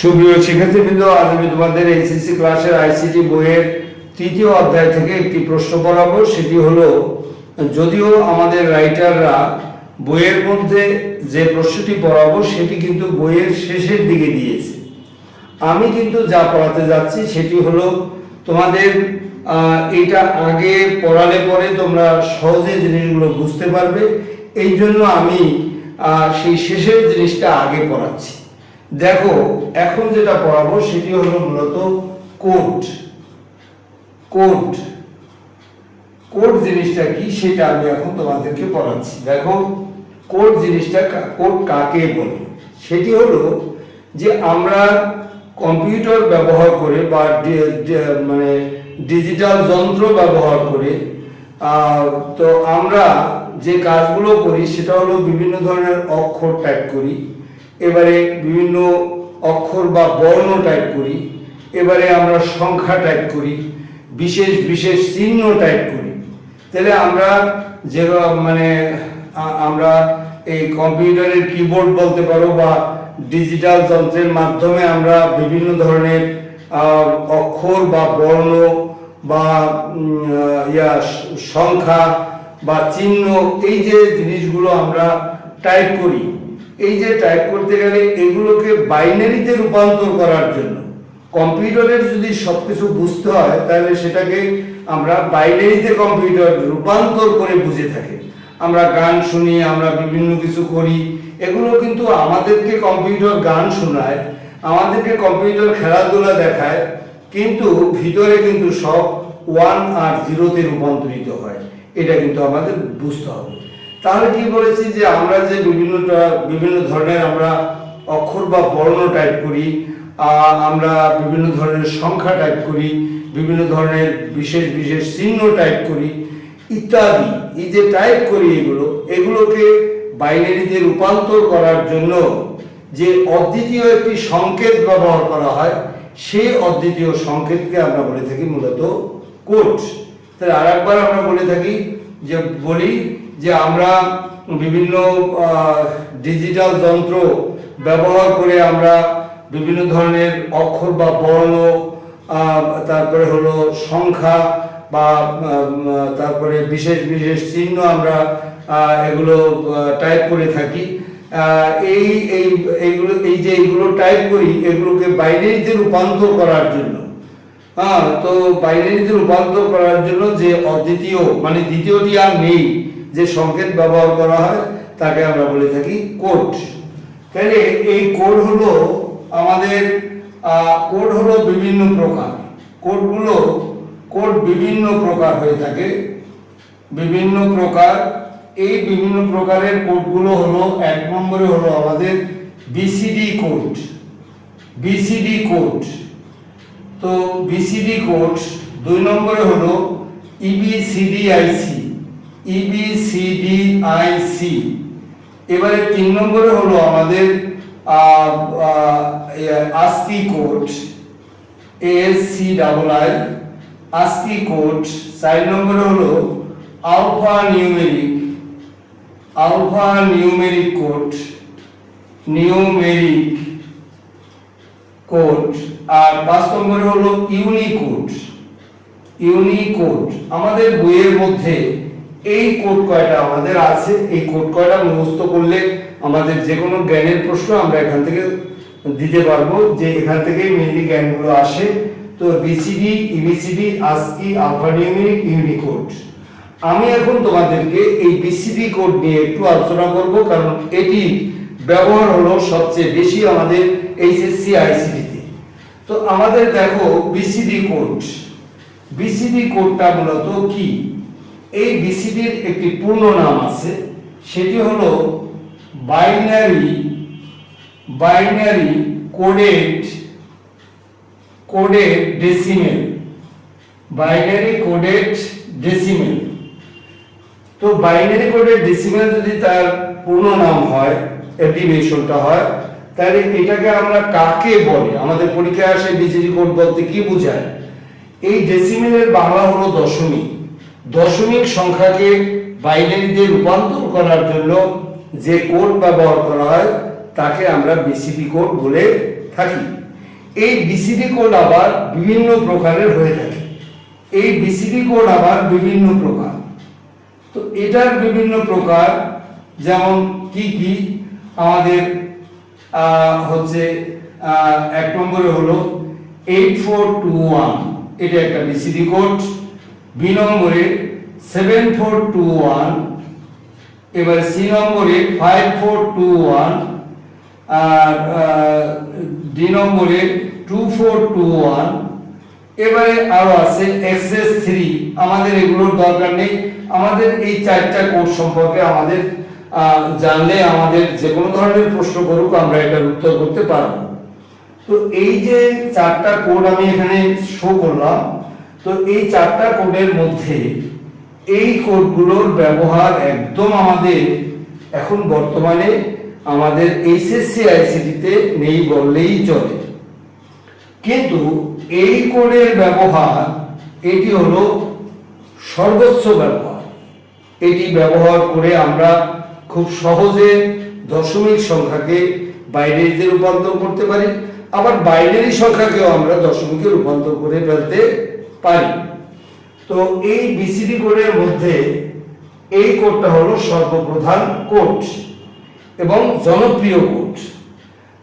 সুপ্রিয় শিক্ষার্থীবৃন্দ, আজ আমি তোমাদের এইচএসসি ক্লাসের আইসিটি বইয়ের তৃতীয় অধ্যায় থেকে একটি প্রশ্ন পড়াবো। সেটি হলো, যদিও আমাদের রাইটাররা বইয়ের মধ্যে যে প্রশ্নটি পড়াবো, সেটি কিন্তু বইয়ের শেষের দিকে দিয়েছে। আমি কিন্তু যা পড়াতে যাচ্ছি সেটি হলো, তোমাদের এটা আগে পড়ালে পরে তোমরা সহজে জিনিসগুলো বুঝতে পারবে। এই জন্য আমি সেই শেষের জিনিসটা আগে পড়াচ্ছি। দেখো, এখন যেটা পড়াবো সেটি হলো মূলত কোড কোড কোড জিনিসটা কি সেটা আমি এখন তোমাদেরকে পড়াচ্ছি। দেখো কোড জিনিসটা কা- কোড কাকে বলে? সেটি হলো যে আমরা কম্পিউটার ব্যবহার করে বা মানে ডিজিটাল যন্ত্র ব্যবহার করে তো আমরা যে কাজগুলো করি সেটা হলো বিভিন্ন ধরনের অক্ষর টাইপ করি। এবারে বিভিন্ন অক্ষর বা বর্ণ টাইপ করি, এবারে আমরা সংখ্যা টাইপ করি, বিশেষ বিশেষ চিহ্ন টাইপ করি। তাহলে আমরা যে মানে আমরা এই কম্পিউটারের কিবোর্ড বলতে পারো বা ডিজিটাল যন্ত্রের মাধ্যমে আমরা বিভিন্ন ধরনের অক্ষর বা বর্ণ বা ইয়া, সংখ্যা বা চিহ্ন, এই যে জিনিসগুলো আমরা টাইপ করি এই যে টাইপ করতে গেলে এগুলোকে বাইনারিতে রূপান্তর করার জন্য। কম্পিউটারের যদি সবকিছু বুঝতে হয়, তাহলে সেটাকে আমরা বাইনারিতে কম্পিউটার রূপান্তর করে বুঝে থাকি। আমরা গান শুনি, আমরা বিভিন্ন কিছু করি। এগুলো কিন্তু আমাদেরকে কম্পিউটার গান শোনায়, আমাদেরকে কম্পিউটার খেলাধুলা দেখায়, কিন্তু ভিতরে কিন্তু সব ওয়ান আর জিরোতে রূপান্তরিত হয়। এটা কিন্তু আমাদের বুঝতে হবে। তাহলে কি বলেছি যে আমরা যে বিভিন্ন বিভিন্ন ধরনের আমরা অক্ষর বা বর্ণ টাইপ করি আমরা বিভিন্ন ধরনের সংখ্যা টাইপ করি, বিভিন্ন ধরনের বিশেষ বিশেষ চিহ্ন টাইপ করি, ইত্যাদি। এই যে টাইপ করি এগুলো, এগুলোকে বাইনারিতে রূপান্তর করার জন্য যে অদ্বিতীয় একটি সংকেত ব্যবহার করা হয়, সেই অদ্বিতীয় সংকেতকে আমরা বলে থাকি মূলত কোড তাহলে আর একবার আমরা বলে থাকি যে বলি যে আমরা বিভিন্ন ডিজিটাল যন্ত্র ব্যবহার করে আমরা বিভিন্ন ধরনের অক্ষর বা বর্ণ তারপরে হলো সংখ্যা বা তারপরে বিশেষ বিশেষ চিহ্ন আমরা এগুলো টাইপ করে থাকি। এই এই, এইগুলো, এই যে এইগুলো টাইপ করি, এগুলোকে বাইনারিতে রূপান্তর করার জন্য। হ্যাঁ তো বাইনারিতে রূপান্তর করার জন্য যে অদ্বিতীয় মানে দ্বিতীয়টি আর নেই। যে সংকেত ব্যবহার করা হয়, তাকে আমরা বলে থাকি কোড। তাহলে এই কোড হলো আমাদের কোড হলো বিভিন্ন প্রকার। কোডগুলো, কোড বিভিন্ন প্রকার হয়ে থাকে। বিভিন্ন প্রকার, এই বিভিন্ন প্রকারের কোডগুলো হলো, এক নম্বরে হলো আমাদের বিসিডি কোড। BCD code. তো বিসিডি কোড, দুই নম্বরে হলো E ইবিসিডিআইসি ইবিসিডিআইসি এবারে তিন নম্বরে হলো আমাদের ASCII code S C double I ASCII code চার নম্বরে হলো alpha numeric alpha numeric code numeric code আর পাঁচ নম্বরে হলো ইউনিকোড ইউনিকোড আমাদের বইয়ের মধ্যে এই কোড কয়টা আমাদের আছে, এই কোড কয়টা মুখস্থ করলে আমাদের যে কোনো জ্ঞানের প্রশ্ন আমরা এখান থেকে দিতে পারব, যে এখান থেকে মেনলি জ্ঞানগুলো আসে। তো BCD EBCDIC ASCII alphanumeric Unicode আমি এখন তোমাদেরকে এই বিসিডি কোড নিয়ে একটু আলোচনা করব, কারণ এটি ব্যবহার হলো সবচেয়ে বেশি আমাদের এইচএসসি আইসিডিতে তো। আমাদের দেখো বিসিডি কোড। বিসিডি কোডটা মূলত কি? এই বিসিডির একটি পূর্ণ নাম আছে, সেটি হলো binary binary coded coded decimal. Binary coded decimal. তো বাইনারি কোডেড ডেসিমেল যদি তার পূর্ণ নাম হয় অ্যাব্রিভিয়েশনটা হয়, তাহলে এটাকে আমরা কাকে বলে? আমাদের পরীক্ষায় আসে বিসিডি কোড বলতে কি বোঝায়? এই ডেসিমেলের বাংলা হলো দশমিক। দশমিক সংখ্যাকে বাইনারিতে রূপান্তর করার জন্য যে কোড ব্যবহার করা হয়, তাকে আমরা বিসিডি কোড বলে থাকি। এই বিসিডি কোড আবার বিভিন্ন প্রকারের হয়ে থাকে। এই বিসিডি কোড আবার বিভিন্ন প্রকার। তো এটার বিভিন্ন প্রকার যেমন কি কি? আমাদের হচ্ছে এক নম্বরে হলো এইট ফোর টু ওয়ান এটা একটা বিসিডি কোড। বি নম্বরে সেভেন ফোর টু ওয়ান এবার সি নম্বরে ফাইভ ফোর টু ওয়ান আর ডি নম্বরে টু ফোর টু ওয়ান এবারে আরও আছে এক্সএস থ্রি। আমাদের এগুলোর দরকার নেই। আমাদের এই চারটা কোড সম্পর্কে আমাদের জানলে আমাদের যে কোনো ধরনের প্রশ্ন করুক, আমরা এটার উত্তর করতে পারব। তো এই যে চারটা কোড আমি এখানে শো করলাম তো এই চারটা কোডের মধ্যে এই কোডগুলোর ব্যবহার একদম আমাদের এখন বর্তমানে আমাদের এইচএসসি আইসিটিতে নেই বললেই চলে। কিন্তু এই কোডের ব্যবহার, এটি হলো সর্বোচ্চ ব্যবহার। এটি ব্যবহার করে আমরা খুব সহজে দশমিক সংখ্যাকে বাইনারিতে রূপান্তর করতে পারি। আবার বাইনারি সংখ্যাকেও আমরা দশমিকে রূপান্তর করে ফেলতে পারি। তো এই বিসিডি কোডের মধ্যে এই কোডটা হলো সর্বপ্রধান কোড এবং জনপ্রিয় কোড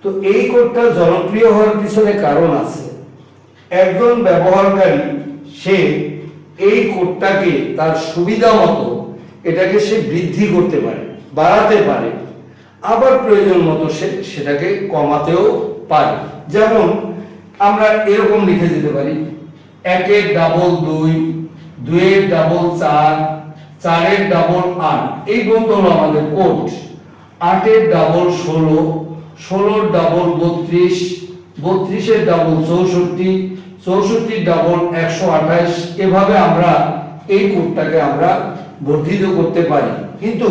তো এই কোডটা জনপ্রিয় হওয়ার পিছনে কারণ আছে। একজন ব্যবহারকারী, সে এই কোডটাকে তার সুবিধা মতো এটাকে সে বৃদ্ধি করতে পারে, বাড়াতে পারে। আবার প্রয়োজন মতো সে সেটাকে কমাতেও পারে। যেমন আমরা এরকম লিখে দিতে পারি একের ডাবল দুই, দুইয়ের ডাবল চার, চারের ডাবল আট। এই পর্যন্ত হলো আমাদের কোড। আটের ডাবল ষোলো, ষোলোর ডাবল বত্রিশ, বত্রিশের ডাবল চৌষট্টি, চৌষট্টির ডাবল একশো আঠাশ। এভাবে আমরা এই কোডটাকে আমরা বর্ধিত করতে পারি। কিন্তু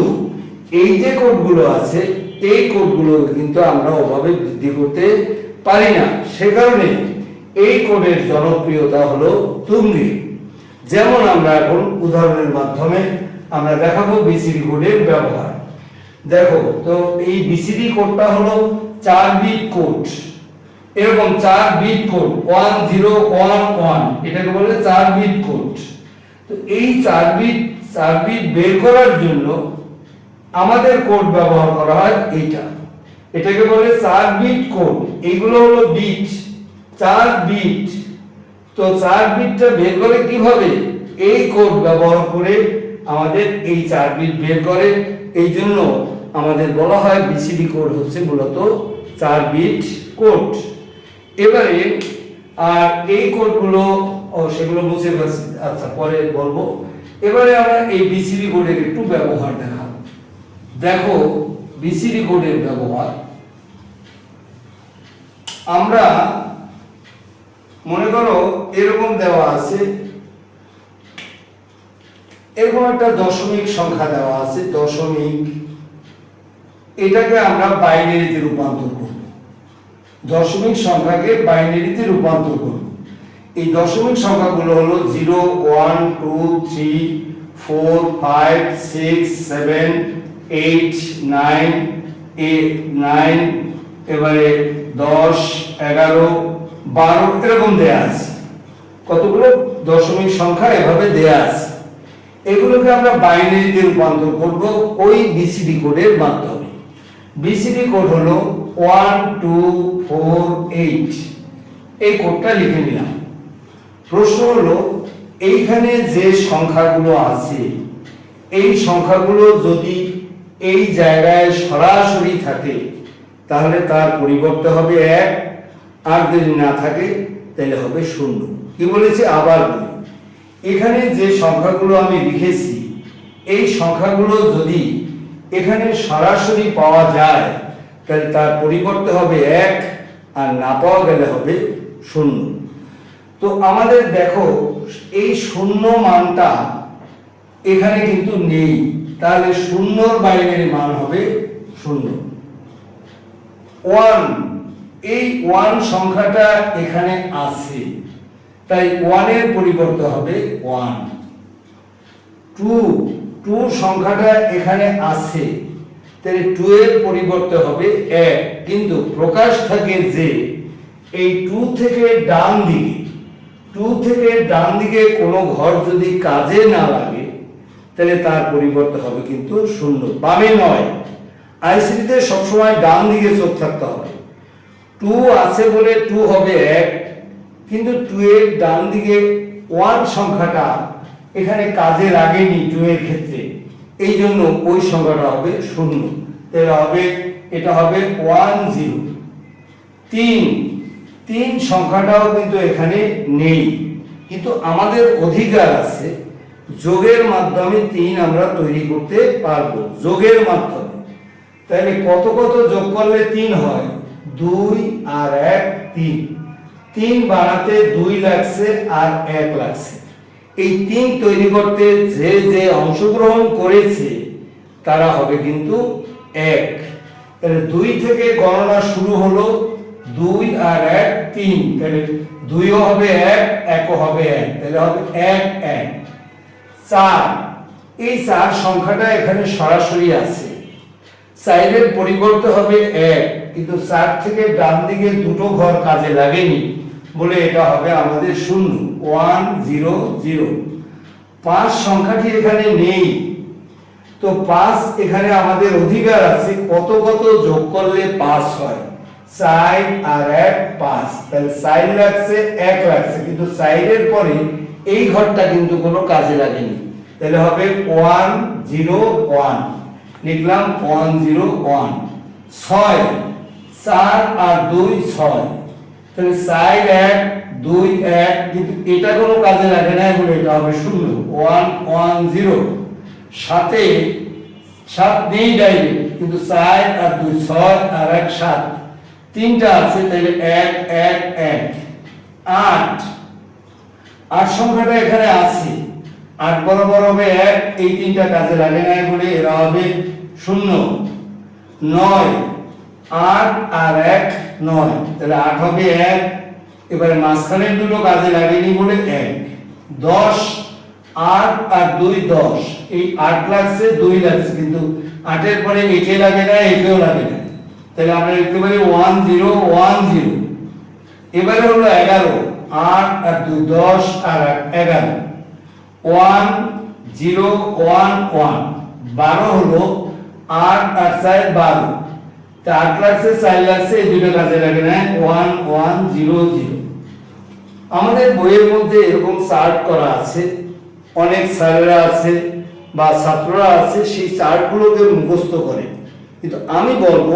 এই যে কোডগুলো আছে, এই কোডগুলো কিন্তু আমরা ওভাবে বৃদ্ধি করতে পারি না। সে কারণে এই কোডের জনপ্রিয়তা হলো তুঙ্গে। যেমন আমরা এখন উদাহরণের মাধ্যমে আমরা দেখাবো বিসিডি কোডের ব্যবহার। দেখো, তো এই বিসিডি কোডটা হলো চার বিট কোড এরকম চার bit code one, zero, one one, এটাকে বলে চার বিট কোড তো এই চার বিট চার বিট বের করার জন্য আমাদের কোড ব্যবহার করা হয় এইটা। এটাকে বলে চার বিট কোড এইগুলো হলো বিট। চার বিট তো চার বিটটা বের করে কীভাবে? এই কোড ব্যবহার করে আমাদের এই চার বিট বের করে। এই জন্য আমাদের বলা হয় বিসিডি কোড হচ্ছে মূলত চার বিট কোড এবারে, আর এই কোডগুলো সেগুলো মুছে গেছে আচ্ছা পরে বলব। এবারে আমরা এই বিসিডি কোডের একটু ব্যবহার দেখাবো। দেখো বিসিডি কোডের ব্যবহার। আমরা মনে করো এরকম দেওয়া আছে, এরকম একটা দশমিক সংখ্যা দেওয়া আছে, দশমিক, এটাকে আমরা বাইনারিতে রূপান্তর করব। দশমিক সংখ্যাকে বাইনারিতে রূপান্তর করব। এই দশমিক সংখ্যাগুলো হলো zero, one, two, three, four, five, six, seven, eight, nine eight nine, এবারে দশ, এগারো বারো এরকম দেয়া আছে। কতগুলো? দশমিক সংখ্যা এভাবে দেয়া আছে। এগুলোকে আমরা বাইনারিতে রূপান্তর করব ওই বিসিডি কোডের মাধ্যমে। বিসিডি কোড হলো ওয়ান, টু, ফোর, এইট। এই কোডটা লিখে নিলাম। প্রশ্ন হলো, এইখানে যে সংখ্যাগুলো আছে, এই সংখ্যাগুলো যদি এই জায়গায় সরাসরি থাকে, তাহলে তার পরিবর্তে হবে এক আর যদি না থাকে, তাহলে হবে শূন্য। কি বলেছে? আবার বলি। এখানে যে সংখ্যাগুলো আমি লিখেছি, এই সংখ্যাগুলো যদি এখানে সরাসরি পাওয়া যায়, তাহলে তার পরিবর্তে হবে এক, আর না পাওয়া গেলে হবে শূন্য। তো আমাদের দেখো, এই শূন্য মানটা এখানে কিন্তু নেই। তাহলে শূন্যর বাইরের মান হবে শূন্য। ওয়ান এই ওয়ান সংখ্যাটা এখানে আছে। তাই ওয়ানের পরিবর্তে হবে ওয়ান টু টু সংখ্যাটা এখানে আছে। তাহলে টু এর পরিবর্তে হবে এক। কিন্তু প্রকাশ থাকে যে, এই টু থেকে ডান দিকে টু থেকে ডান দিকে কোনো ঘর যদি কাজে না লাগে, তাহলে তার পরিবর্তে হবে কিন্তু শূন্য। বামে নয়। আইসিটিতে সবসময় ডান দিকে চোখ থাকতে হবে। টু আছে বলে টু হবে এক, কিন্তু টু এর ডান দিকে ওয়ান সংখ্যাটা এখানে কাজে লাগেনি টু এর ক্ষেত্রে। এই জন্য ওই সংখ্যাটা হবে শূন্য। এটা হবে এটা হবে ওয়ান জিরো। তিন তিন সংখ্যাটাও কিন্তু এখানে নেই। কিন্তু আমাদের অধিকার আছে, যোগের মাধ্যমে তিন আমরা তৈরি করতে পারব, যোগের মাধ্যমে। তাহলে কত কত যোগ করলে তিন হয়? দুই আর এক, তিন। তিন বানাতে দুই লাগছে আর এক লাগছে। এই তিন তৈরি করতে যে যে অংশগ্রহণ করেছে, তারা হবে কিন্তু এক। দুই থেকে গণনা শুরু হলো দুই আর এক, তিন। তাহলে দুইও হবে এক, একও হবে এক। তাহলে হবে এক এক। চার। এই চার সংখ্যাটা এখানে সরাসরি আছে। চাইলের পরিবর্তে হবে এক। কিন্তু চার থেকে ডান দিকে দুটো ঘর কাজে লাগেনি বলে এটা হবে আমাদের শূন্য। One, zero zero. পাঁচ সংখ্যাটি এখানে নেই। তো পাঁচ এখানে আমাদের অধিকার আছে, কত কত যোগ করলে পাঁচ হয়। সাইড আর এক পাঁচ। তাহলে সাইড লাগছে, এক লাগছে। কিন্তু সাইডের পরে এই ঘরটা কিন্তু কোনো কাজে লাগেনি। তাহলে হবে ওয়ান, জিরো, ওয়ান। লিখলাম ওয়ান, জিরো, ওয়ান। ছয়। চার আর দুই ছয়। তাহলে সাইড এক দুই এক, কিন্তু এটা কোনো কাজে লাগে না বলে এটা হবে শূন্য। One one zero. সাথে সাত নেই ডাইরেক্ট কিন্তু চার আর দুই ছয় আর এক সাত। তিনটা আছে, তাহলে এক এক এক। আট। আট সংখ্যাটা এখানে আছে। আট বরাবর হবে এক, এই তিনটা কাজে লাগে না বলে এরা হবে শূন্য। নয়। আট আর এক নয়। তাহলে আট হবে এক। এবারে মাঝখানের দুটো কাজে লাগেনি বলে এক। দশ, আট আর দুই দশ। এই আট লাগছে, দুই লাগছে। কিন্তু আটের পরে একে লাগে না, একেও লাগে না। তাহলে আমরা লিখতে পারি ওয়ান জিরো ওয়ান জিরো। এবারে হলো এগারো। আট আর দুই, দশ আর এগারো। One zero, one one. বারো হলো আট আর চার, বারো। আট লাগছে চার লাগছে এই দুটো কাজে লাগে না ওয়ান ওয়ান জিরো জিরো আমাদের বইয়ের মধ্যে এরকম চার্ট করা আছে। অনেক স্যারেরা আছে বা ছাত্ররা আছে, সেই চার্টগুলোকে মুখস্থ করে। কিন্তু আমি বলব,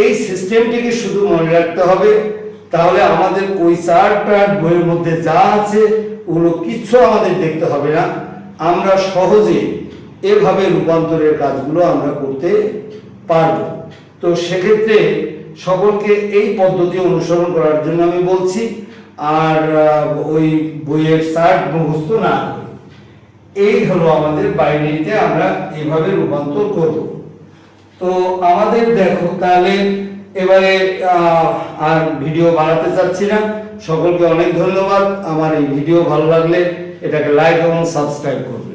এই সিস্টেমটিকে শুধু মনে রাখতে হবে, তাহলে আমাদের ওই চার্টটা বইয়ের মধ্যে যা আছে, ওগুলো কিচ্ছু আমাদের দেখতে হবে না। আমরা সহজে এভাবে রূপান্তরের কাজগুলো আমরা করতে পারব। তো সেক্ষেত্রে সকলকে এই পদ্ধতি অনুসরণ করার জন্য আমি বলছি, আর ওই বইয়ের চার্ট মুখস্থ না এই হলো আমাদের বাইনারিতে আমরা এইভাবে রূপান্তর করব। তো আমাদের দেখো, তাহলে এবারে আর ভিডিও বানাতে চাচ্ছি না। সকলকে অনেক ধন্যবাদ। আমার এই ভিডিও ভালো লাগলে এটাকে লাইক এবং সাবস্ক্রাইব করুন।